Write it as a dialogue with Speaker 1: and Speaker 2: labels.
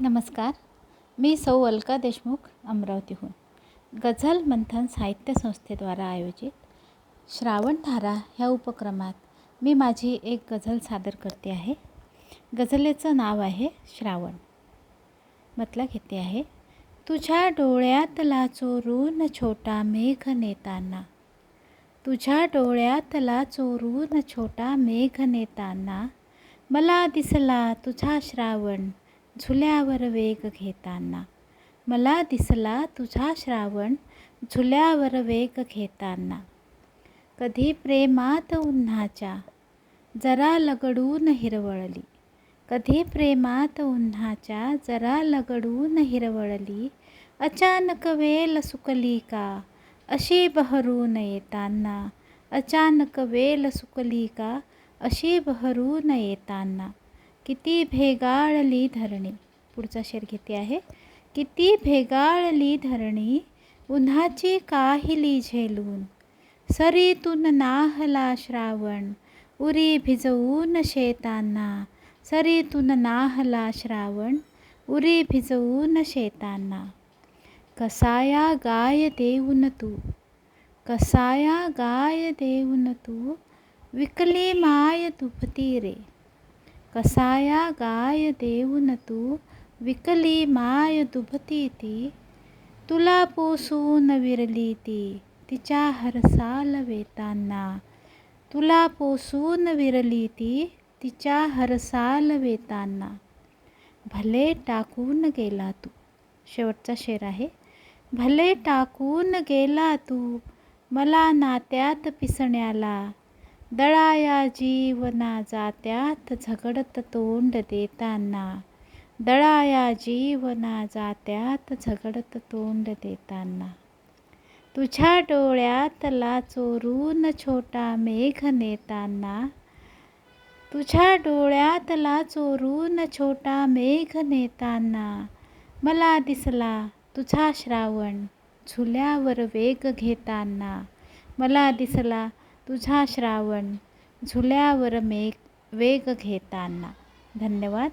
Speaker 1: नमस्कार. मी सौ अलका देशमुख अमरावतीहून. गझल मंथन साहित्य संस्थेद्वारा आयोजित श्रावणधारा ह्या उपक्रमात मी माझी एक गझल सादर करते आहे. गझलेचं नाव आहे श्रावण. मतला घेते आहे. तुझ्या डोळ्यातला चोरून छोटा मेघ नेताना. तुझ्या डोळ्यातला चोरून छोटा मेघ नेताना. मला दिसला तुझा श्रावण. झुल्यावर वेग घेताना. मला दिसला तुझा श्रावण झुल्यावर वेग घेताना. कधी प्रेमात उन्हाच्या जरा लगडून हिरवळली. कधी प्रेमात उन्हाच्या जरा लगडून हिरवळली. अचानक वेल सुकली का? अशी बहरून येताना. अचानक वेल सुकली का? अशी बहरून येताना. किती भेगाळली धरणी. पुढचा शेर घेते आहे. किती भेगाळली धरणी उन्हाची काहिली झेलून. सरीतून नाहला श्रावण उरी भिजवून शेतांना. सरीतून नाहला श्रावण उरी भिजवून शेतांना. कसाया गाय देऊन तू कसाया गाय देऊन तू विकली माय तुपती रे. कसाया गाय देऊन तू विकली माय दुभती ती. तुला पोसून विरली ती तिच्या हरसाल वेतांना. तुला पोसून विरली ती तिच्या हरसाल वेतांना. भले टाकून गेला तू. शेवटचा शेर आहे. भले टाकून गेला तू मला नात्यात पिसण्याला. दळाया जीवना जात्यात झगडत तोंड देताना. दळाया जीवना जात्यात झगडत तोंड देताना. तुझ्या डोळ्यातला चोरून छोटा मेघ नेताना. तुझ्या डोळ्यातला चोरून छोटा मेघ नेताना. मला दिसला तुझा श्रावण झुल्यावर वेग घेताना. मला दिसला तुझा श्रावण झुल्यावर मेघ वेग घेताना. धन्यवाद.